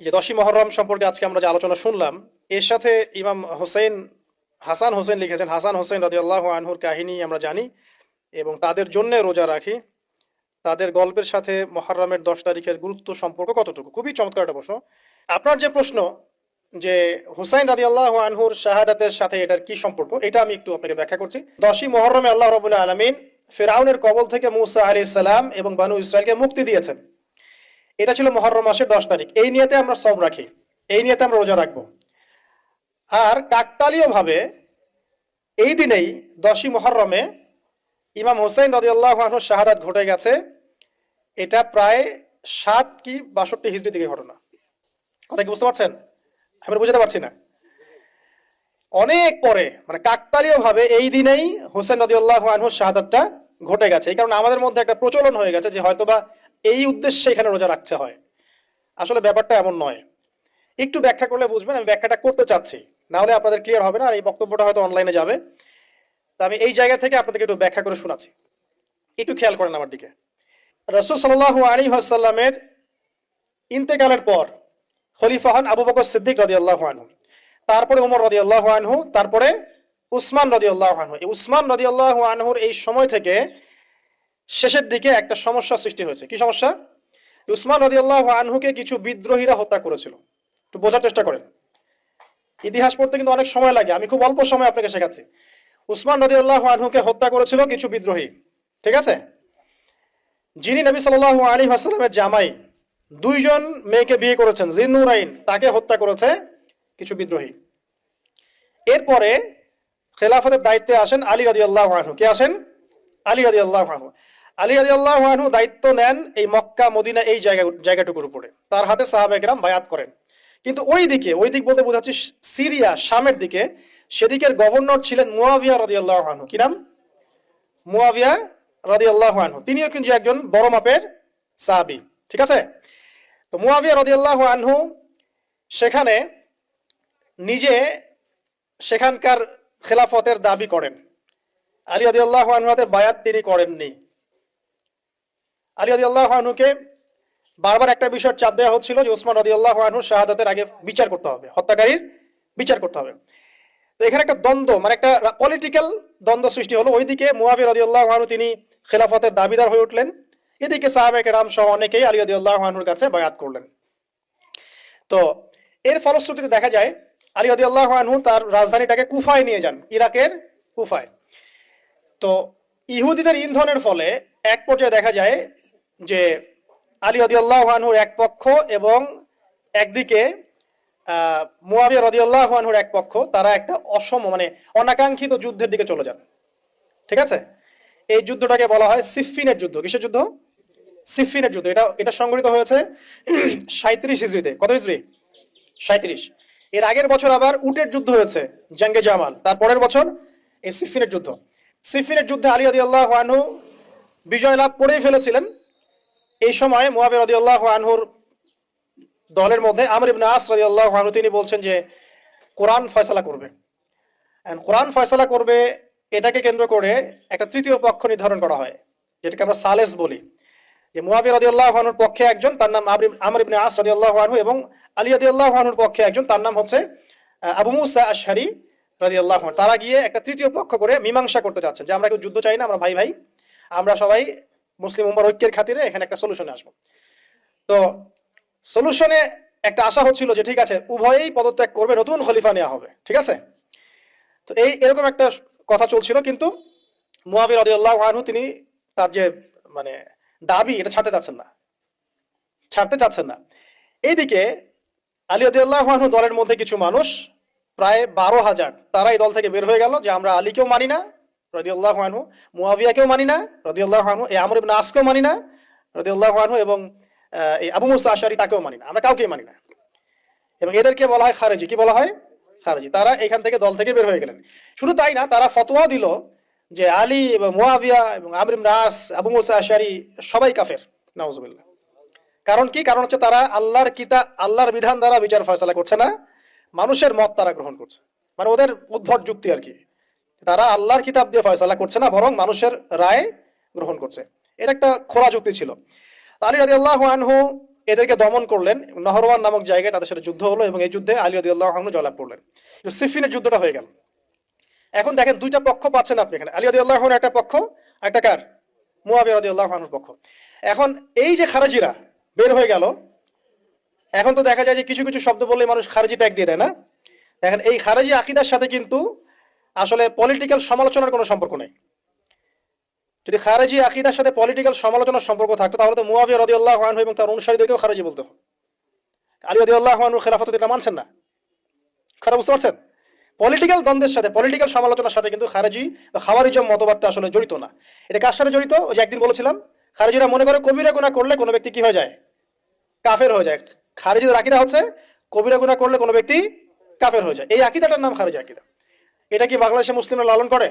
যে দশই মহরম সম্পর্কে আজকে আমরা যে আলোচনা শুনলাম, এর সাথে ইমাম হোসেন, হাসান হোসেন লিখেছেন, হাসান হোসেন রাদিয়াল্লাহ আনহুর কাহিনী আমরা জানি এবং তাদের জন্য রোজা রাখি। তাদের গল্পের সাথে মহরমের দশ তারিখের গুরুত্ব সম্পর্ক কতটুকু? খুবই চমৎকার একটা প্রশ্ন। আপনার যে প্রশ্ন যে হুসাইন রাদি আল্লাহ আনহুর শাহাদাতের সাথে এটার কি সম্পর্ক, এটা আমি একটু আপনাকে ব্যাখ্যা করছি। দশই মহরমে আল্লাহ রবুল্লা আলমিন ফেরাউনের কবল থেকে মুসা আলি সালাম এবং বানু ইসরায়েলকে মুক্তি দিয়েছেন। এটা ছিল মহরম মাসের দশ তারিখ। এই নিয়েতে আমরা সব রাখি। এই নিয়েতে আমরা রোজা রাখব। আর কাকতালীয় ভাবে এই দিনেই দশই মহরমে ইমাম হোসেন রদি আল্লাহ শাহাদাত ঘটে গেছে। এটা প্রায় ষাট কি বাষট্টি হিজড়ি দিকে ঘটনা। কথা কি বুঝতে পারছেন? আমি বুঝতে পারছি না। অনেক পরে মানে কাকতালীয় ভাবে এই দিনেই হোসেন নদীউল্লাহ আনহুর শাহাদাতটা ঘটে গেছে। এই কারণে আমাদের মধ্যে একটা প্রচলন হয়ে গেছে যে হয়তোবা এই উদ্দেশ্যে এখানে রোজা রাখতে হয়। আসলে ব্যাপারটা এমন নয়। একটু ব্যাখ্যা করলে বুঝবেন, আমি ব্যাখ্যাটা করতে চাচ্ছি। না হলে আপনাদের ক্লিয়ার হবে না, আর এই বক্তব্যটা হয়তো অনলাইনে যাবে। তা আমি এই জায়গা থেকে আপনাদেরকে একটু ব্যাখ্যা করে শোনাচ্ছি। একটু খেয়াল করেন আমার দিকে। রসুল সাল্লাহ আলী আসাল্লামের ইন্তেকালের পর খলিফা হন আবু বকর সিদ্দিক রদি আল্লাহ আনহু। তারপরে উমর রদি আল্লাহ আনহু, তারপরে উসমান রদি আল্লাহ আনহু। এই উসমান রদি আল্লাহ আনহুর এই সময় থেকে শেষের দিকে একটা সমস্যা সৃষ্টি হয়েছে। কি সমস্যা? উসমান রদি আল্লাহ আনহুকে কিছু বিদ্রোহীরা হত্যা করেছিল। একটু বোঝার চেষ্টা করেন। ইতিহাস পড়তে কিন্তু অনেক সময় লাগে। আমি খুব অল্প সময় আপনাকে শেখাচ্ছি। উসমান রদি আল্লাহ আনহুকে হত্যা করেছিল কিছু বিদ্রোহী। ঠিক আছে? যিনি নবী সাল্লাহ আলী হাসলামের জামাই, দুইজন মেয়েকে বিয়ে করেছেন, জিন্নুরাইন, তাকে হত্যা করেছে কিছু বিদ্রোহী। এরপরে খেলাফতের দায়িত্বে আসেন আলী রাজি আল্লাহ আনহু। কে আসেন? আলী রাজি আল্লাহ আলী রাজি আল্লাহ দায়িত্ব নেন এই মক্কা, মদিনা এই জায়গা, জায়গাটুকুর উপরে। তার হাতে সাহাবেকরাম বায়াত করেন। কিন্তু ওই দিকে, ওই দিক বলতে বোঝাচ্ছি সিরিয়া, শামের দিকে, সেদিকের গভর্নর ছিলেন মুয়াবিয়া রাজি আল্লাহ কি নাম? মুয়াবিয়া রাজি আল্লাহ তিনিও কিন্তু একজন বড় মাপের সাহাবি। ঠিক আছে? তো মুয়াবিয়া রাজি আল্লাহ সেখানে নিজে সেখানকার খেলাফতের দাবি করেন। আলী আদি আল্লাহ আনহাতে বায়াত তিনি করেননি। আলী আদি আনহুকে বারবার একটা বিষয়ের চাপ দেওয়া হচ্ছিল যে ওসমান রদি আল্লাহ আনহু শাহাদাতের আগে বিচার করতে হবে, হত্যাকারীর বিচার করতে হবে। তো এখানে একটা দ্বন্দ্ব মানে একটা পলিটিক্যাল দ্বন্দ্ব সৃষ্টি হলো। ওইদিকে মুয়াবি রদি আল্লাহ তিনি খেলাফতের দাবিদার হয়ে উঠলেন। এদিকে সাহাবেক রাম সহ অনেকেই আলী আদি আল্লাহ কাছে বায়াত করলেন। তো এর ফলশ্রুতিতে দেখা যায়, আলী আদি আল্লাহ আনহু তার রাজধানীটাকে কুফায় নিয়ে যান, ইরাকের কুফায়। তো ইহুদিদের ইন্ধনের ফলে এক পর্যায়ে দেখা যায় যে আলী আনহুর এক পক্ষ এবং একদিকে মুয়াবিয়া রদি আল্লাহ আনহুর এক পক্ষ, তারা একটা অসম মানে অনাকাঙ্ক্ষিত যুদ্ধের দিকে চলে যান। ঠিক আছে? এই যুদ্ধটাকে বলা হয় সিফিনের যুদ্ধ। কিসের যুদ্ধ? সিফিনের যুদ্ধ। এটা এটা সংগঠিত হয়েছে সাঁত্রিশ হিজড়িতে। কত হিজড়ি? সাঁত্রিশ এর আগের বছর আবার উটের যুদ্ধ হয়েছে, জাঙ্গে জামাল। তার পরের বছর এই সিফিনের যুদ্ধ। সিফিনের যুদ্ধে আলী আদি আল্লাহ বিজয় লাভ করেই ফেলেছিলেন। এই সময় মুয়াবির রদি আল্লাহ আনহুর দলের মধ্যে আমর ইবনে আস রদি আল্লাহ আনহু, তিনি বলছেন যে, কোরআন ফয়সালা করবে। কোরআন ফয়সালা করবে, এটাকে কেন্দ্র করে একটা তৃতীয় পক্ষ নির্ধারণ করা হয়, যেটাকে আমরা সালেস বলি। যে মুয়াবি রাদিয়াল্লাহু আনহুর পক্ষে একজন, তার নাম আমর ইবনে আস রাদিয়াল্লাহু আনহু এবং আলী রাদিয়াল্লাহু আনহুর পক্ষে একজন, তার নাম হচ্ছে আবু মুসা আশহারি রাদিয়াল্লাহু আনহু। তারা গিয়ে একটা তৃতীয় পক্ষ করে মীমাংসা করতে চাচ্ছে, যে আমরা কেউ যুদ্ধ চাই না, আমরা ভাই ভাই, আমরা সবাই মুসলিম উম্মার ঐক্যের খাতিরে এখানে একটা সলিউশনে আসব। তো সলিউশনে একটা আশা হচ্ছিল যে ঠিক আছে, উভয়েই পদত্যাগ করবে, নতুন খলিফা নেওয়া হবে, ঠিক আছে? তো এই এরকম একটা কথা চলছিল, কিন্তু মুয়াবির রাদিয়াল্লাহু আনহু তিনি তার যে মানে দাবি, এটা ছাড়তে চাচ্ছেন না। ছাড়তে চাচ্ছেন না। এইদিকে আলী আদিউল্লাহ আনহু দলের মধ্যে কিছু মানুষ, প্রায় বারো হাজার তারা এই দল থেকে বের হয়ে গেল যে আমরা আলীকেও মানি না রদিউল্লাহ আনহু মুয়াবিয়াকেও মানি না রদিউল্লাহ আনহু, এই আমর ইবনে আসকেও মানি না রদিউল্লাহ আনহু এবং এই আবু মুসা আশারি তাকেও মানি না, আমরা কাউকেই মানি না। এবং এদেরকে বলা হয় খারেজি, কি বলা হয়? খারেজি। তারা এখান থেকে দল থেকে বের হয়ে গেলেন। শুধু তাই না, তারা ফতোয়া দিল যে আলী এবং মুয়াবিয়া এবং আমরিম নাস আবু মুসা আশারি সবাই কাফের, নাউজুবিল্লাহ। কারণ কি? কারণ হচ্ছে তারা আল্লাহর কিতা, আল্লাহর বিধান দ্বারা বিচার ফয়সালা করছে না, মানুষের মত তারা গ্রহণ করছে। মানে ওদের উদ্ভট যুক্তি আর কি। তারা আল্লাহর কিতাব দিয়ে ফয়সালা করছে না, বরং মানুষের রায় গ্রহণ করছে। এটা একটা খোলা যুক্তি ছিল। আলী রাজি আল্লাহ আনহু এদেরকে দমন করলেন, নহরওয়ান নামক জায়গায় তাদের সাথে যুদ্ধ হলো এবং এই যুদ্ধে আলী রাজি আল্লাহ আদিউল্লাহ জয়লাভ করলেন। সিফিনের যুদ্ধটা হয়ে গেল। এখন দেখেন দুইটা পক্ষ পাচ্ছেন আপনি এখানে। আলী আদিউল্লাহ একটা পক্ষ, একটা কার? মুয়াবিয়া আদিউল্লাহ পক্ষ। এখন এই যে খারাজিরা বের হয়ে গেল, এখন তো দেখা যায় যে কিছু কিছু শব্দ বললে মানুষ খারাজি ট্যাগ দিয়ে দেয় না। দেখেন এই খারাজি আকিদার সাথে কিন্তু আসলে পলিটিক্যাল সমালোচনার কোনো সম্পর্ক নেই। যদি খারেজি আকিদার সাথে পলিটিক্যাল সমালোচনার সম্পর্ক থাকতো, তাহলে তো মুয়াবিয়া রদিউল্লাহ আনহু এবং তার অনুসারীদেরকেও খারেজি বলতে আলী রদিউল্লাহ আনহুর খেলাফত এটা মানছেন না? খারাপ বুঝতে পারছেন? পলিটিক্যাল দ্বন্দ্বের সাথে পলিটিক্যাল সমালোচনার সাথে কিন্তু খারেজি খাওয়ারিজম মতবাদটা আসলে জড়িত না। এটা কার সাথে জড়িত? ওই যে একদিন বলেছিলাম, খারেজিরা মনে করে কবিরা গুণা করলে কোনো ব্যক্তি কি হয়ে যায়? কাফের হয়ে যায়। খারেজিদের আকিদা হচ্ছে, কবিরা গুণা করলে কোনো ব্যক্তি কাফের হয়ে যায়। এই আকিদাটার নাম খারেজি আকিদা। এটা কি বাংলাদেশে মুসলিমরা লালন করে?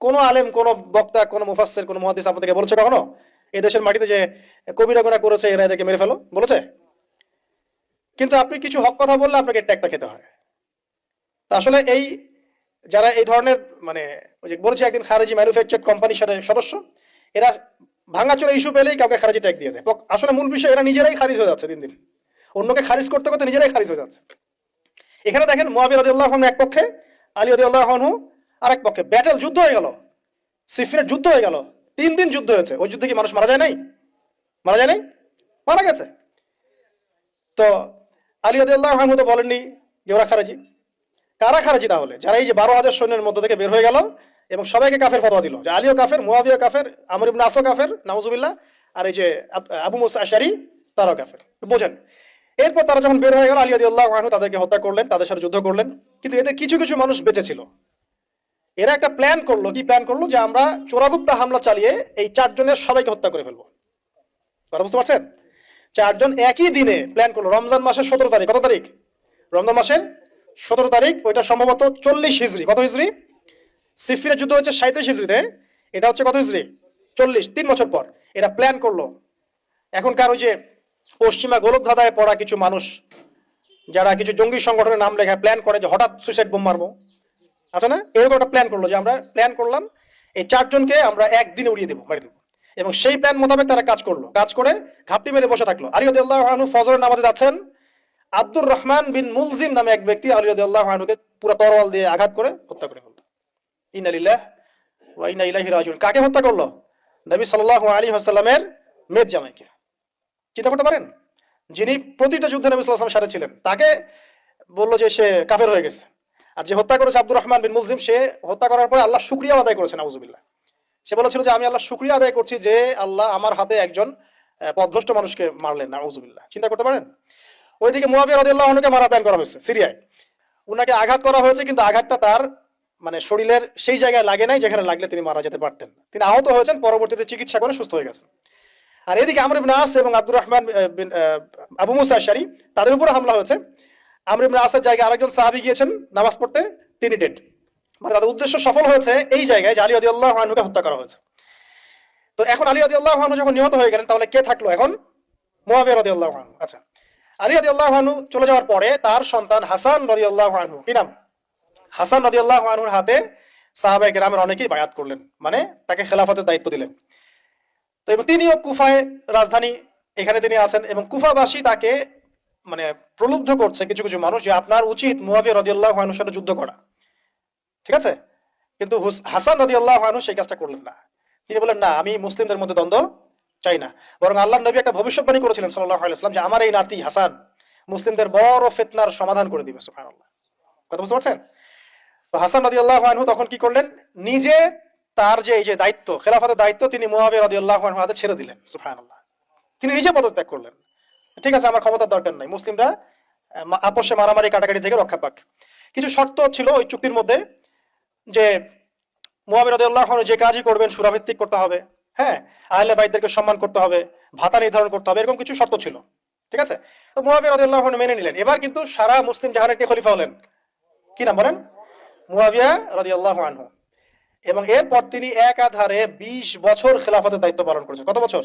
কোনো আলেম, কোনো বক্তা, কোনো মুফাসের কোনো মহাদিস আপনাদেরকে বলেছে কখনো? এই দেশের মাটিতে যে কবিরা গুণা করেছে, এরা এদেরকে মেরে ফেলো, বলেছে? কিন্তু আপনি কিছু হক কথা বললে আপনাকে ট্যাগটা খেতে হয়। আসলে এই যারা এই ধরনের মানে ওই যে বলেছি একদিন খারেজি ম্যানুফ্যাকচার কোম্পানির সাথে সদস্য, এরা ভাঙাচোরা ইস্যু পেলেই কাউকে খারিজি ট্যাগ দিয়ে দেয়। আসলে মূল বিষয় এরা নিজেরাই খারিজ হয়ে যাচ্ছে দিন দিন। অন্যকে খারিজ করতে করতে নিজেরাই খারিজ হয়ে যাচ্ছে। এখানে দেখেন মোয়াবির আদিউল্লাহ এক পক্ষে আলী আদিউল্লাহ আর এক পক্ষে। ব্যাটেল যুদ্ধ হয়ে গেল। সিফিনের যুদ্ধ হয়ে গেল। তিন দিন যুদ্ধ হয়েছে। ওই যুদ্ধে কি মানুষ মারা যায় নাই? মারা যায় নাই? মারা গেছে। তো আলী আদিউল্লাহ তো বলেননি যে ওরা খারাজি। কারা খারাজি তাহলে? যারা এই যে বারো হাজার সৈন্যের মধ্য থেকে বের হয়ে গেল এবং সবাইকে কাফের ফতোয়া দিল। যে আলীও কাফের মুয়াবিয়া কাফের, আমর ইবনে আসো কাফের, নাউজুবিল্লাহ, আর এই যে আবু মুসা আশারি, তারাও কাফের। বোঝেন। এরপর তারা যখন বের হয়ে গেল, আলী আদিউল্লাহ আনহু তাদেরকে হত্যা করলেন, তাদের সাথে যুদ্ধ করলেন। কিন্তু এদের কিছু কিছু মানুষ বেঁচে ছিল। এরা একটা প্ল্যান করল। কি প্ল্যান করল? যে আমরা চোরাগুপ্তা হামলা চালিয়ে এই চারজনের সবাইকে হত্যা করে ফেলব। কথা বুঝতে পারছেন? চারজন একই দিনে প্ল্যান করল। রমজান মাসের সতেরো তারিখ, কত তারিখ? রমজান মাসের সতেরো তারিখ, ওইটা সম্ভবত চল্লিশ হিজড়ি কত হিজড়ি সিফিনের যুদ্ধ হচ্ছে সাঁত্রিশ হিজড়িতে এটা হচ্ছে কত হিজড়ি চল্লিশ, তিন বছর পর। এরা প্ল্যান করল। এখনকার ওই যে পশ্চিমা গোলকধাঁধায় পড়া কিছু মানুষ, যারা কিছু জঙ্গি সংগঠনের নাম লেখা প্ল্যান করে যে হঠাৎ সুইসাইড বোম মারবো। আছে না? এরকম একটা প্ল্যান করল যে আমরা প্ল্যান করলাম, এই চারজনকে আমরা একদিনে উড়িয়ে দেবো, মারি দেবো। এবং সেই প্ল্যান মোতাবেক তারা কাজ করল। কাজ করে ঘাপটি মেরে বসে থাকল। আলী আনহু ফজরের নামাজে যাচ্ছেন। আব্দুর রহমান বিন মুলজিম নামে এক ব্যক্তি আলী পুরো তরোয়াল দিয়ে আঘাত করে হত্যা করে ফেলল। ইনালিল্লাহ ওয়া ইন্না ইলাইহি রাজিউন। কাকে হত্যা করল? নবী সাল্লাল্লাহু আলাইহি ওয়াসাল্লামের মেদ জামাইকে। চিন্তা করতে পারেন? যিনি প্রতিটা যুদ্ধে নবী আলাইহি সাথে ছিলেন তাকে বলল যে সে কাফের হয়ে গেছে। আর যে হত্যা করেছে আব্দুর রহমান বিন মুলজিম সে হত্যা করার পরে আল্লাহ শুকরিয়া আদায় করেছেন আউজুবিল্লাহ সে বলেছিল যে আমি আল্লাহ শুকরিয়া আদায় করছি যে আল্লাহ আমার হাতে একজন আহ, পথভ্রষ্ট মানুষকে মারলেন আউজুবিল্লাহ চিন্তা করতে পারেন? ওইদিকে মুয়াবিয়া রাদিয়াল্লাহু আনহুকে মারা প্ল্যান করা হয়েছে সিরিয়ায়। উনাকে আঘাত করা হয়েছে কিন্তু আঘাতটা তার মানে শরীরের সেই জায়গায় লাগে নাই যেখানে লাগলে তিনি মারা যেতে পারতেন। তিনি আহত হয়েছেন পরবর্তীতে চিকিৎসা করে সুস্থ হয়ে গেছেন। আর এদিকে আমর ইবনে আস এবং আব্দুর রহমান আবু মুসা আশারি, তাদের উপরে হামলা হয়েছে। আমর ইবনে আসের জায়গায় আরেকজন সাহাবী গিয়েছেন নামাজ পড়তে, তিনি ডেড মানে তাদের উদ্দেশ্য সফল হয়েছে এই জায়গায় যে আলী রাদিয়াল্লাহু আনহুকে হত্যা করা হয়েছে। তো এখন আলী রাদিয়াল্লাহু আনহু যখন নিহত হয়ে গেলেন, তাহলে কে থাকল এখন? মুয়াবিয়া রাদিয়াল্লাহু আনহু। আচ্ছা আলী রাদিয়াল্লাহু আনহু চলে যাওয়ার পরে তার সন্তান হাসান রাদিয়াল্লাহু আনহু, কি নাম? হাসান রাদিয়াল্লাহু আনহুর হাতে সাহাবায়ে কেরামের অনেকেই বায়াত করলেন মানে তাকে খেলাফতের দায়িত্ব দিলেন। তো এবং তিনিও কুফায় রাজধানী এখানে তিনি আছেন এবং কুফাবাসী তাকে মানে প্রলুব্ধ করছে কিছু কিছু মানুষ যে আপনার উচিত মুয়াবিয়া রাদিয়াল্লাহু আনহুর সাথে যুদ্ধ করা। ঠিক আছে? কিন্তু হাসান রাদিয়াল্লাহু আনহু সেই কাজটা করলেন না। তিনি বলেন না, আমি মুসলিমদের মধ্যে দ্বন্দ্ব চাই না। বরং আল্লাহ নবী একটা ভবিষ্যৎবাণী করেছিলেন সাল্লাল্লাহু আলাইহি ওয়াসাল্লাম যে, আমার এই নাতি হাসান মুসলিমদের বড় ফিতনার সমাধান করে দিবে, সুবহানাল্লাহ। কথা বুঝতে পারছেন? তো হাসান রাদিয়াল্লাহু আনহু তখন কি করলেন? নিজে তার যে এই যে দায়িত্ব, খেলাফতের দায়িত্ব তিনি মুয়াবিয়া হাতে ছেড়ে দিলেন, সুবহানাল্লাহ। তিনি নিজে পদত্যাগ করলেন। ঠিক আছে, আমার ক্ষমতার দরকার নাই। মুসলিমরা আপোষে মারামারি, কাটাকাটি থেকে রক্ষা পাক। কিছু শর্ত ছিল ওই চুক্তির মধ্যে যে মুয়াবির রাদিয়াল্লাহু যে কাজই করবেন, সুরাভিত্তিক করতে হবে হ্যাঁ? আহলে বাইতদেরকে সম্মান করতে হবে, ভাতা নির্ধারণ করতে হবে, এরকম কিছু শর্ত ছিল। ঠিক আছে? তো মুয়াবির রাদিয়াল্লাহু মেনে নিলেন। এবার কিন্তু সারা মুসলিম জাহানের কে খলিফা হলেন? কি নাম বলেন? মুয়াবিয়া রাদিয়াল্লাহু আনহু। এবং এরপর তিনি একাধারে বিশ বছর খেলাফতের দায়িত্ব পালন করেছেন। কত বছর?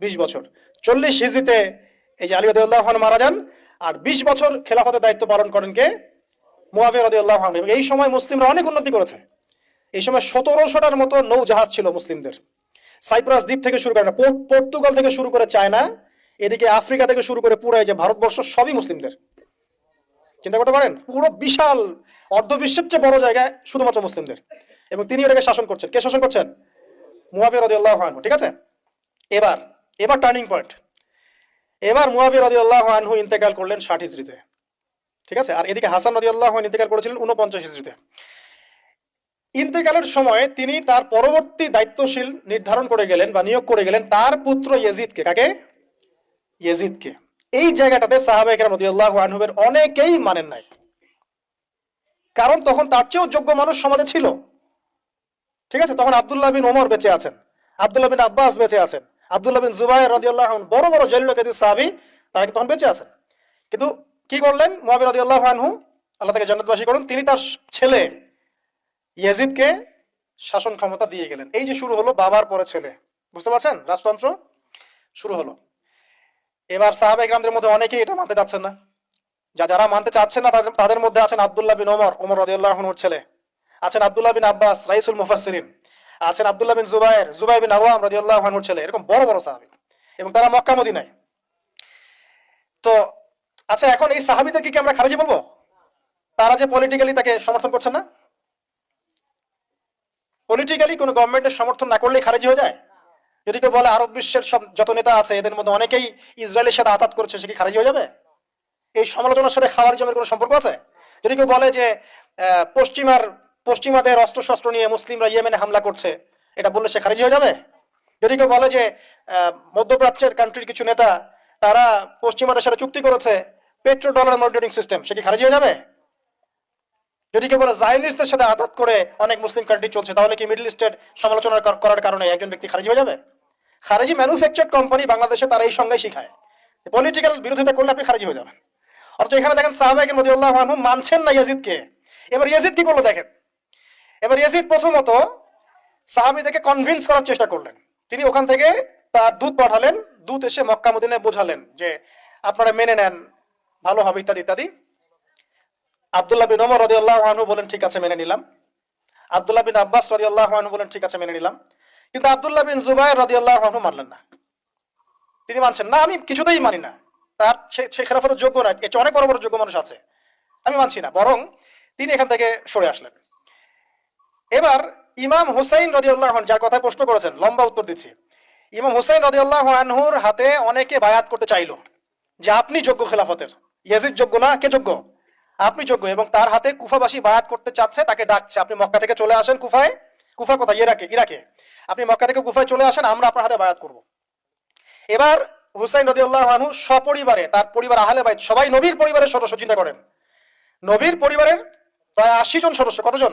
বিশ বছর। চল্লিশ হিজড়িতে এই যে আলী রাদিয়াল্লাহু আনহু মারা যান আর বিশ বছর খেলাফতের দায়িত্ব পালন করেন কে? আনহু। এবং এই সময় মুসলিমরা অনেক উন্নতি করেছে। এই সময় সতেরোশোটার মতো নৌ জাহাজ ছিল মুসলিমদের। সাইপ্রাস দ্বীপ থেকে শুরু করে না পর্তুগাল থেকে শুরু করে চায়না, এদিকে আফ্রিকা থেকে শুরু করে পুরো যে ভারতবর্ষ সবই মুসলিমদের। চিন্তা করতে পারেন? পুরো বিশাল অর্ধবিশ্বের চেয়ে বড় জায়গায় শুধুমাত্র মুসলিমদের। এবং তিনি এটাকে শাসন করছেন। কে শাসন করছেন? মুয়াবিয়া রাদিয়াল্লাহু আনহু, ঠিক আছে? এবার এবার টার্নিং পয়েন্ট এবার মুয়াবিয়া রাদিয়াল্লাহু আনহু ইন্তেকাল করলেন ষাট হিজরিতে ঠিক আছে? আর এদিকে হাসান রাদিয়াল্লাহু আনহু ইন্তেকাল করেছিলেন উনপঞ্চাশ হিজরিতে ইন্তেকালের সময় তিনি তার পরবর্তী দায়িত্বশীল নির্ধারণ করে গেলেন বা নিয়োগ করে গেলেন তার পুত্র ইয়েজিদকে। কাকে? ইয়েজিদকে। এই জায়গাটাতে সাহাবা একরাম রাদিয়াল্লাহু আনহুবের অনেকেই মানেন নাই। কারণ তখন তার চেয়েও যোগ্য মানুষ সমাজে ছিল। ঠিক আছে? তখন আব্দুল্লাহ বিন ওমর বেঁচে আছেন। আব্দুল্লাহ বিন আব্বাস বেঁচে আছেন। আব্দুল্লাহ বিন জুবাইর রাদিয়াল্লাহু আনহু, বড় বড় জলিল কাদির সাহাবী, তারা তখন বেঁচে আছেন। কিন্তু কি করলেন? মুয়াবিয়া রাদিয়াল্লাহু আনহু, আল্লাহ তাকে জান্নাতবাসী করুন, তিনি তার ছেলে ইয়াজিদকে শাসন ক্ষমতা দিয়ে গেলেন। এই যে শুরু হলো, বাবার পরে ছেলে। বুঝতে পারছেন? রাজতন্ত্র শুরু হলো। এবার সাহাবা ইকরামদের মধ্যে অনেকেই এটা মানতে চাচ্ছেন না। যা যারা মানতে চাচ্ছেন না তাদের মধ্যে আছেন আব্দুল্লাহ বিন ওমর ওমর রাদিয়াল্লাহু আনহুর ছেলে। আছেন আব্দুল্লাহ বিন আব্বাস, রাইসুল মুফাসসিরিন। আছেন আব্দুল্লাহ বিন জুবাইর জুবাইর বিন আওয়াম রাদিয়াল্লাহু আনহুর ছেলে। এরকম বড় বড় সাহাবী। এবং তারা মক্কা, মদিনায়। তো আচ্ছা এখন এই সাহাবীদেরকে কি আমরা খারিজি বলব? তারা যে পলিটিক্যালি তাকে সমর্থন করছেন না? পলিটিক্যালি কোনো গভর্নমেন্টের সমর্থন না করলেই খারিজি হয়ে যায়? যদি কেউ বলে আরব বিশ্বের সব যত নেতা আছে, এদের মধ্যে অনেকেই ইসরায়েলের সাথে আঘাত করছে, সে কি খারিজি হয়ে যাবে? এই সমালোচনার সাথে খাওয়ার জমের কোনো সম্পর্ক আছে? যদি কেউ বলে যে পশ্চিমার পশ্চিমাদের অস্ত্র শস্ত্র নিয়ে মুসলিমরা ইয়েমেনে হামলা করছে। এটা বললে সে খারিজ হয়ে যাবে? যদি কেউ বলে যে মধ্যপ্রাচ্যের কান্ট্রির কিছু নেতা, তারা পশ্চিমাদের সাথে চুক্তি করেছে পেট্রো ডলার মনিটরিং সিস্টেম সে কি খারিজি হয়ে যাবে? যদি কেউ বলে জায়নিস্টদের সাথে আঘাত করে অনেক মুসলিম কান্ট্রি চলছে, তাহলে কি মিডল ইস্টের সমালোচনা করার কারণে একজন ব্যক্তি খারিজ হয়ে যাবে? খারিজি ম্যানুফ্যাকচার কোম্পানি বাংলাদেশে তারা এই সঙ্গে শিখায়। পলিটিক্যাল বিরোধিতা করলে আপনি খারিজি হয়ে যাবেন। অথচ এখানে দেখেন সাহাবাহিক মদিউল্লাহ আনহু মানছেন না ইয়াজিদকে। এবার ইয়াজিদ কি করল দেখেন? এবার ইয়াজিদ প্রথমত সাহাবিদেরকে কনভিন্স করার চেষ্টা করলেন। তিনি ওখান থেকে তার দুধ পাঠালেন দুধ এসে মক্কা মদিনায় বোঝালেন যে আপনারা মেনে নেন, ভালো হবে ইত্যাদি ইত্যাদি। আব্দুল্লাহ বিন ওমর রাদিয়াল্লাহু আনহু বলেন, ঠিক আছে, মেনে নিলাম। আব্দুল্লাহ বিন আব্বাস রাদিয়াল্লাহু আনহু বলেন, ঠিক আছে, মেনে নিলাম। কিন্তু আবদুল্লাহ বিন জুবাইর রাদিয়াল্লাহু আনহু মানলেন না। তিনি মানছেন, না, আমি কিছুতেই মানি না। তার সে- খেলাফতের যোগ্য না চেয়ে অনেক বড় বড় যোগ্য মানুষ আছে। আমি মানছি না। বরং তিনি এখান থেকে সরে আসলেন। এবার ইমাম হুসাইন রাদিয়াল্লাহু আনহু যার কথা প্রশ্ন করেছেন, লম্বা উত্তর দিচ্ছি। ইমাম হুসাইন রাদিয়াল্লাহু আনহুর হাতে অনেকে বায়াত করতে চাইলো যে আপনি যোগ্য খেলাফতের। ইয়াজিদ যোগ্য না? কে যোগ্য? আপনি যোগ্য এবং তার হাতে কুফাবাসী বায়াত করতে চাচ্ছে, তাকে ডাকছে। আপনি মক্কা থেকে চলে আসেন কুফায়। কুফা কোথায়? ইরাকে ইরাকে। আপনি মক্কা থেকে কুফায় চলে আসেন, আমরা আপনার হাতে বায়াত করব। এবার হুসাইন রদিউল্লাহ আনহু সপরিবারে, তার পরিবার আহলে বাইত, সবাই নবীর পরিবারের সদস্য, চিন্তা করেন। নবীর পরিবারের প্রায় আশি জন সদস্য, কতজন?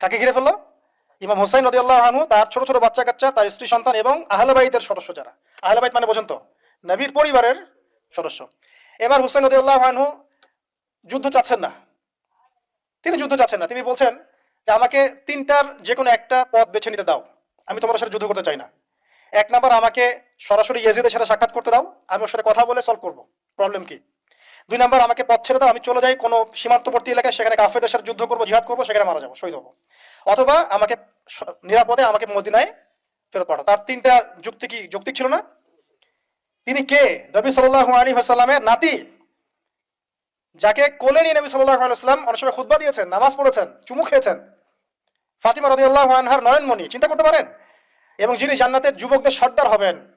কাকে ঘিরে ফেলল? ইমাম হোসাইন নদী আল্লাহ আনহু, তার ছোট ছোট বাচ্চা কাচ্চা, তার স্ত্রী সন্তান এবং আহলে বাইদের সদস্য যারা। আহলে বাইত মানে বোঝেন তো, নবীর পরিবারের সদস্য। এবার হুসাইন নদী আল্লাহ আনহু যুদ্ধ চাচ্ছেন না। তিনি যুদ্ধ চাচ্ছেন না। তিনি বলছেন যে, আমাকে তিনটার যে কোনো একটা পথ বেছে নিতে দাও। আমি তোমার সাথে যুদ্ধ করতে চাই না। এক নাম্বার, আমাকে সরাসরি ইয়েজিদের সাথে সাক্ষাৎ করতে দাও। আমি ওর সাথে কথা বলে সলভ করব। প্রবলেম কি? দুই নাম্বার, আমাকে পথ ছেড়ে দাও। আমি চলে যাই কোনো সীমান্তবর্তী এলাকায়, সেখানে কাফেরদের সাথে যুদ্ধ করব, জিহাদ করব, সেখানে মারা যাব, শহীদ হব। অথবা আমাকে নিরাপদে আমাকে মদিনায় ফেরত পাঠাও। তার তিনটা যুক্তি কি? যৌক্তিক ছিল না? তিনি কে? নবী ওয়াসাল্লামের নাতি। যাকে কোলে নিয়ে নবী সাল্লাল্লাহু আলাইহি ওয়াসাল্লাম অনেক সময় খুতবা দিয়েছেন, নামাজ পড়েছেন, চুমু খেয়েছেন। ফাতিমা রাদিয়াল্লাহু আনহার নয়নমণি, চিন্তা করতে পারেন? এবং যিনি জান্নাতের যুবকদের সর্দার হবেন।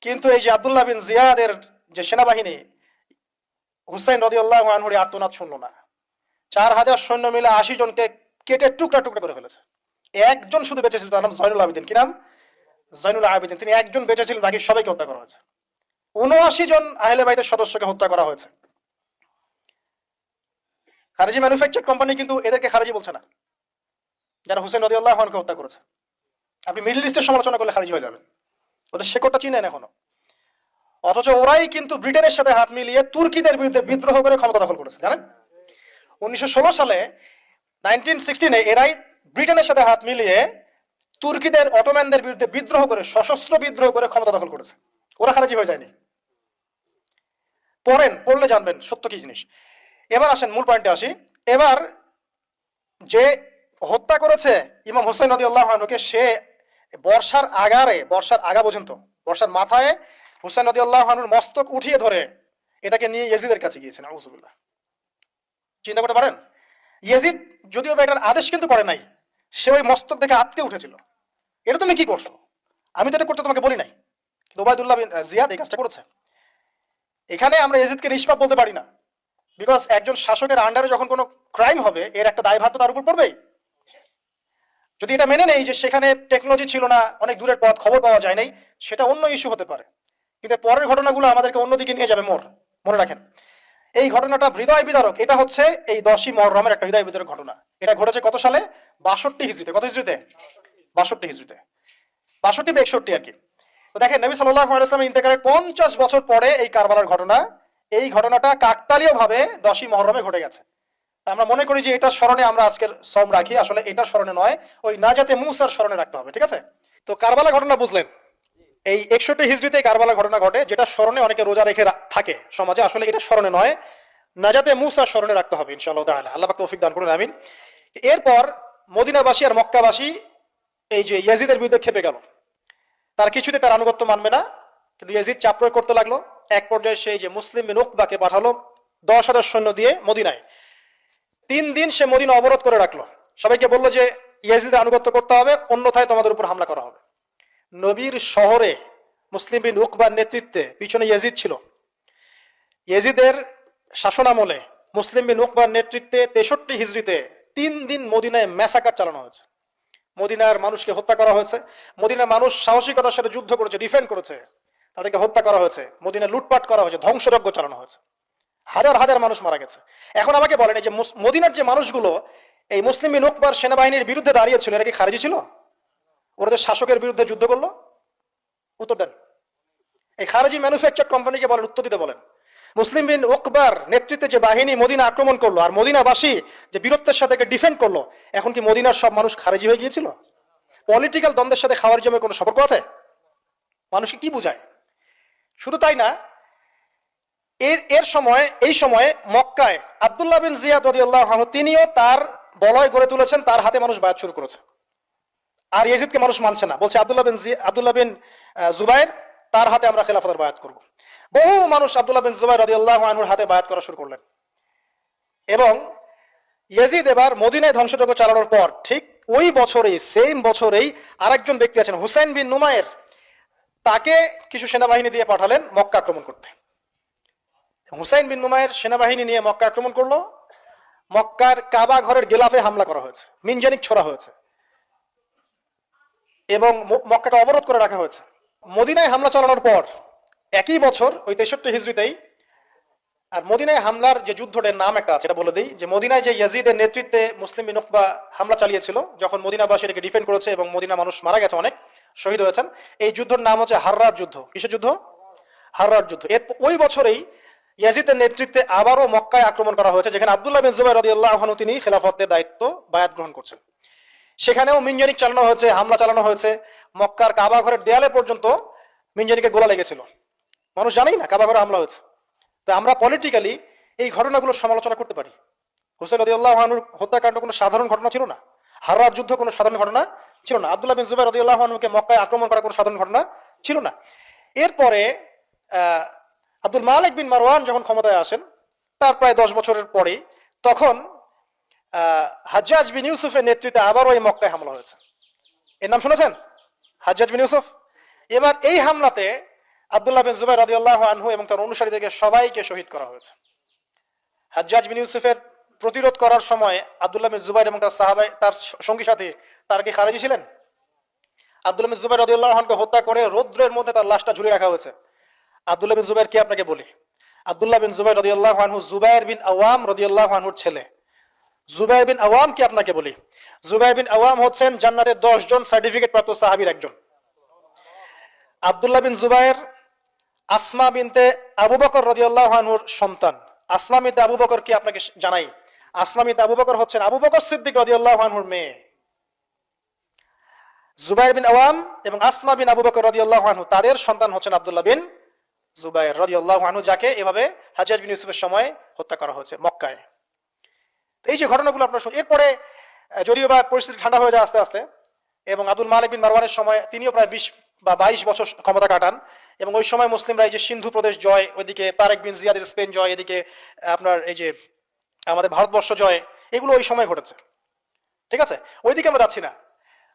কিন্তু এই যে আবদুল্লাহ বিন জিয়াদের যে সেনাবাহিনী, হুসাইন রদিউল্লাহ আনহুরি আত্মনাথ শুনল না। চার হাজার সৈন্য মিলে আশি জনকে কেটে টুকরা টুকরা করে ফেলেছে। একজন শুধু বেঁচে ছিল তার নাম জয়নুল আবেদিন। কি নাম? জয়নুল আবেদিন। তিনি একজন বেঁচে ছিলেন বাকি সবাইকে হত্যা করা হয়েছে। উনআশি জন আহলে বাইতের সদস্যকে হত্যা করা হয়েছে। খারেজি ম্যানুফ্যাকচার কোম্পানি কিন্তু এদেরকে খারেজি বলছে না। যারা হুসেন রদি আল্লাহ হত্যা করেছে। আপনি মিডল ইস্টের সমালোচনা করলে খারিজ হয়ে যাবেন। ওদের শেকড়টা চিনেন এখনও। অথচ ওরাই কিন্তু ব্রিটেনের সাথে হাত মিলিয়ে তুর্কিদের বিরুদ্ধে বিদ্রোহ করে ক্ষমতা দখল করেছে। জানেন? উনিশশো ষোলো সালে নাইনটিন সিক্সটিনে এরাই ব্রিটেনের সাথে হাত মিলিয়ে তুর্কিদের অটোম্যানদের বিরুদ্ধে বিদ্রোহ করে, সশস্ত্র বিদ্রোহ করে ক্ষমতা দখল করেছে। ওরা খারাজি হয়ে যায়নি। পড়েন পড়লে জানবেন সত্য কি জিনিস। এবার আসেন মূল পয়েন্টে আসি। এবার যে হত্যা করেছে ইমাম হোসেন নদী আল্লাহকে সে বর্ষার আগারে, বর্ষার আগা পর্যন্ত, বর্ষার মাথায় হুসেন নদী আল্লাহনুর মস্তক উঠিয়ে ধরে এটাকে নিয়ে ইয়েজিদের কাছে গিয়েছেন আউজুবিল্লাহ চিন্তা করতে পারেন? ইয়েজিদ, যদিও বা এটার আদেশ কিন্তু করে নাই, সে ওই মস্তক দেখে আটকে উঠেছিল। এটা তুমি কি করছ? আমি তো এটা করতে তোমাকে বলি নাই। কিন্তু ওবায়দুল্লাহ জিয়াদ এই কাজটা করেছে। এখানে আমরা ইয়েজিদকে নিষ্পাপ বলতে পারি না। বিকজ একজন শাসকের আন্ডারে যখন কোনো ক্রাইম হবে, এর একটা দায়ভার তো তার উপর পড়বেই। যদি এটা মেনে নেই যে সেখানে টেকনোলজি ছিল না, অনেক দূরের পথ, খবর পাওয়া যায় নাই, সেটা অন্য ইস্যু হতে পারে। কিন্তু পরের ঘটনাগুলো আমাদেরকে অন্যদিকে নিয়ে যাবে মোর মনে রাখেন। এই ঘটনাটা হৃদয় বিদারক। এটা হচ্ছে এই দশই মহরমের একটা হৃদয় বিদারক ঘটনা। এটা ঘটেছে কত সালে? বাষট্টি হিজড়িতে। কত হিজড়িতে? বাষট্টি হিজড়িতে। বাষট্টি বা একষট্টি আর কি। দেখেন, নবী সাল্লাহ আলাইসলামের ইন্তেকারের পঞ্চাশ বছর পরে এই কারবালার ঘটনা, এই ঘটনাটা কাকতালীয় ভাবে দশই মহরমে ঘটে গেছে। আমরা মনে করি যে এটার স্মরণে আমরা আজকের সম রাখি। আসলে এটার স্মরণে নয়, ওই না যাতে মুসার স্মরণে রাখতে হবে, ঠিক আছে? তো কারবালা ঘটনা বুঝলেন। এই একষট্টি হিজড়িতে কারবালা ঘটনা ঘটে, যেটা স্মরণে অনেকে রোজা রেখে থাকে। সমাজে আসলে এটা স্মরণে নয়। নাজাতে মুসার স্মরণে রাখতে হবে, ইনশাআল্লাহ তাআলা। আল্লাহ তৌফিক দান করুন, আমিন। এরপর মদিনাবাসী আর মক্কাবাসী এই যে ইয়াজিদের বিরুদ্ধে খেপে গেল। তার কিছুতে তার আনুগত্য মানবে না, কিন্তু ইয়াজিদ চাপ প্রয়োগ করতে লাগল। এক পর্যায়ে সেই যে মুসলিম বিন উকবাকে পাঠালো, দশ হাজার সৈন্য দিয়ে মদিনায়। তিন দিন সে মদিনা অবরোধ করে রাখল। সবাইকে বলল যে, ইয়াজিদের আনুগত্য করতে হবে, অন্যথায় তোমাদের উপর হামলা করা হবে। নবীর শহরে মুসলিম বিন উকবার নেতৃত্বে পিছনে ইয়াজিদ ছিল। ইয়াজিদের শাসনামলে মুসলিম বিন উকবার নেতৃত্বে তেষট্টি হিজড়িতে তিন দিন মদিনায় ম্যাসাকার চালানো হয়েছে। মদিনার মানুষকে হত্যা করা হয়েছে। মদিনার মানুষ সাহসিকতার সাথে যুদ্ধ করেছে ডিফেন্ড করেছে। তাদেরকে হত্যা করা হয়েছে। মদিনা লুটপাট করা হয়েছে, ধ্বংসযজ্ঞ চালানো হয়েছে। হাজার হাজার মানুষ মারা গেছে। এখন আমাকে বলেন যে মদিনার যে মানুষগুলো, এই মুসলিম বিন উকবার সেনাবাহিনীর বিরুদ্ধে দাঁড়িয়েছিল এরা কি খারিজি ছিল? ওরা যে শাসকের বিরুদ্ধে যুদ্ধ করল? উত্তর দেন। এই খারেজি ম্যানুফ্যাকচার কোম্পানিকে বলেন, উত্তর দিতে বলেন। মুসলিম বিন ওকবার নেতৃত্বে যে বাহিনী মদিনা আক্রমণ করল, আর মদিনাবাসী যে বীরত্বের সাথে ডিফেন্ড করল, এখন কি মদিনার সব মানুষ খারেজি হয়ে গিয়েছিল? পলিটিক্যাল দ্বন্দ্বের সাথে খাওয়ার জন্য কোনো সম্পর্ক আছে? মানুষকে কি বুঝায়? শুধু তাই না, এর এর সময়, এই সময়ে মক্কায় আব্দুল্লাহ বিন জিয়াদ রদিউল্লাহ তিনিও তার বলয় গড়ে তুলেছেন, তার হাতে মানুষ বায়াত শুরু করেছে। আর ইয়েজিদকে মানুষ মানছে না। বলছে আব্দুল্লাহ বিন আব্দুল্লাহ বিন জুবাইর, তার হাতে আমরা খেলাফতের বায়াত করব। বহু মানুষ আব্দুল্লাহ বিন জুবাইর রাদিয়াল্লাহু আনহুর হাতে বায়াত করা শুরু করলেন। এবং ইয়েজিদ এবার মদিনায় ধ্বংসযজ্ঞ চালানোর পর ঠিক ওই বছরেই সেম বছরেই আরেকজন ব্যক্তি আছেন, হুসাইন বিন নুমায়ের। তাকে কিছু সেনাবাহিনী দিয়ে পাঠালেন মক্কা আক্রমণ করতে। হুসাইন বিন নুমায়ের সেনাবাহিনী নিয়ে মক্কা আক্রমণ করল। মক্কার কাবা ঘরের গেলাফে হামলা করা হয়েছে। মিনজানিক ছোড়া হয়েছে। এবং মক্কাকে অবরোধ করে রাখা হয়েছে। মদিনায় হামলা চালানোর পর একই বছর, ওই তেষট্টি হিজড়িতেই, আর মদিনায় হামলার যে যুদ্ধটার নাম একটা আছে, এটা বলে দিই, যে মদিনায় যে ইয়াজিদের নেতৃত্বে মুসলিম বিন উকবা হামলা চালিয়েছিল, যখন মদিনাবাসী এটাকে ডিফেন্ড করেছে এবং মদিনা মানুষ মারা গেছে অনেক, শহীদ হয়েছেন, এই যুদ্ধের নাম হচ্ছে হাররার যুদ্ধ। কিসের যুদ্ধ? হাররার যুদ্ধ। এর ওই বছরেই ইয়াজিদের নেতৃত্বে আবারও মক্কায় আক্রমণ করা হয়েছে, যেখানে আব্দুল্লাহ বিন জুবাইর রাদিয়াল্লাহু আনহু তিনি খেলাফতের দায়িত্ব বায়াত গ্রহণ করছেন। সেখানেও মিনজানিক চালানো হয়েছে, হামলা চালানো হয়েছে। মক্কার কাবা ঘরের দেয়ালে পর্যন্ত মিঞ্জনিকে গোলা লেগেছিল। মানুষ জানেই না কাবা ঘরে হামলা হয়েছে। তো আমরা পলিটিক্যালি এই ঘটনাগুলো সমালোচনা করতে পারি। হুসেন রদিউল্লাহ আনুর হত্যাকাণ্ড কোনো সাধারণ ঘটনা ছিল না। হারার যুদ্ধ কোনো সাধারণ ঘটনা ছিল না। আব্দুল্লাহ বিন জুবাই রদিউল্লাহ আনুকে মক্কায় আক্রমণ করা কোনো সাধারণ ঘটনা ছিল না। এরপরে আব্দুল মালিক বিন মারওয়ান যখন ক্ষমতায় আসেন, তার প্রায় দশ বছরের পরে, তখন হাজ্জাজ বিন ইউসুফের নেতৃত্বে আবারও এই মক্কায় হামলা হয়েছে। এর নাম শুনেছেন? হাজ্জাজ বিন ইউসুফ? এবার এই হামলাতে আব্দুল্লাহ বিন জুবাই রাদিয়াল্লাহু আনহু এবং তার অনুসারীদেরকে সবাইকে শহীদ করা হয়েছে। হাজ্জাজ বিন ইউসুফের প্রতিরোধ করার সময় আব্দুল্লাহ বিন জুবাইর এবং তার সাহাবাই, তার সঙ্গী সাথে, তারা কি খারেজি ছিলেন? আব্দুল্লাহ বিন জুবাইর রাদিয়াল্লাহু আনহুকে হত্যা করে রৌদ্রের মধ্যে তার লাশটা ঝুলিয়ে রাখা হয়েছে। আবদুল্লাহ বিন জুবাইর কি আপনাকে বলি? আব্দুল্লাহ বিন জুবাইর রাদিয়াল্লাহু আনহু, জুবাইর বিন আওয়াম রাদিয়াল্লাহু আনহুর ছেলে। জুবাইর বিন আওয়াম কি আপনাকে বলি? জুবাইর বিন আওয়াম হচ্ছেন জান্নাতের জন সার্টিফিকেট প্রাপ্ত সাহাবীর একজন। আব্দুল্লাহ বিন জুবাইর আসমা বিনতে আবু বকর রদিয়াল্লাহ আনহুর সন্তান। আসমা বিনতে আবু বকর কি আপনাকে জানাই? আসমা বিনতে আবু বকর হচ্ছেন আবু বকর সিদ্দিক রদিয়াল্লাহ আনহুর মেয়ে। জুবাইর বিন আওয়াম এবং আসমা বিন আবু বকর রদিয়াল্লাহ আনহু, তাদের সন্তান হচ্ছেন আব্দুল্লাহ বিন জুবাইর রদিয়াল্লাহ যাকে এভাবে হাজাজ বিন ইউসুফের সময় হত্যা করা হয়েছে মক্কায়। এই যে ঘটনাগুলো আপনার শুন- এরপরে যদিও বা পরিস্থিতি ঠান্ডা হয়ে যায় আস্তে আস্তে, এবং আব্দুল মালিক বিন মারওয়ানের সময় তিনিও প্রায় বিশ বা বাইশ বছর ক্ষমতা কাটান, এবং ওই সময় মুসলিমরা এই যে সিন্ধু প্রদেশ জয়, ওইদিকে তারেক বিন জিয়াদের স্পেন জয়, এদিকে আপনার এই যে আমাদের ভারতবর্ষ জয়, এগুলো ওই সময় ঘটেছে। ঠিক আছে? ওইদিকে আমরা যাচ্ছি না।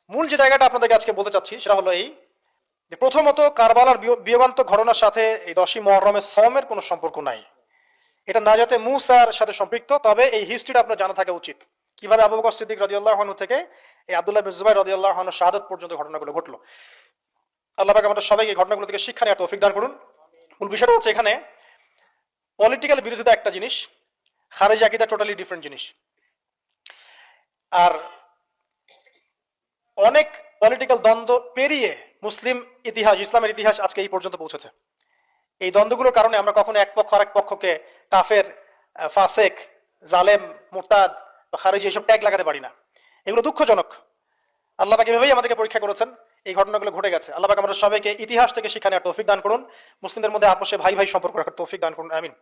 মূল যে জায়গাটা আপনাদেরকে আজকে বলতে চাচ্ছি, সেটা হলো এই যে প্রথমত কারবালার বিয়- বিয়োগান্ত ঘটনার সাথে এই দশই মহরমের সমের কোনো সম্পর্ক নাই। এটা না যাতে মুসার সাথে সম্পৃক্ত, তবে এই হিস্ট্রিটা আপনার জানা থাকা উচিত। কীভাবে আবু বকর সিদ্দিক রাদিয়াল্লাহু আনহু থেকে এই আব্দুল্লাহ বিন জুবাইর রাদিয়াল্লাহু আনহু শাহাদত পর্যন্ত ঘটনাগুলো ঘটলো। আল্লাহ পাক আমাদের সবাইকে ঘটনাগুলো থেকে শিক্ষা নেওয়ার তৌফিক দান করুন। মূল বিষয়টা হচ্ছে এখানে পলিটিক্যাল বিরোধিতা একটা জিনিস, খারেজ আকিদা টোটালি ডিফারেন্ট জিনিস। আর অনেক পলিটিক্যাল দ্বন্দ্ব পেরিয়ে মুসলিম ইতিহাস, ইসলামের ইতিহাস আজকে এই পর্যন্ত পৌঁছেছে। এই দ্বন্দ্বগুলোর কারণে আমরা কখনো এক পক্ষ আরেক পক্ষকে কাফের ফাসেক, জালেম, মুরতাদ বা খারিজি এইসব ট্যাগ লাগাতে পারি না। এগুলো দুঃখজনক। আল্লাহ পাক এভাবেই আমাদেরকে পরীক্ষা করেছেন। এই ঘটনাগুলো ঘটে গেছে। আল্লাহ পাক আমাদের সবাইকে ইতিহাস থেকে শিক্ষা নেওয়ার তৌফিক দান করুন। মুসলিমদের মধ্যে আপোষে ভাই ভাই সম্পর্ক রাখার তৌফিক দান করুন। আমিন।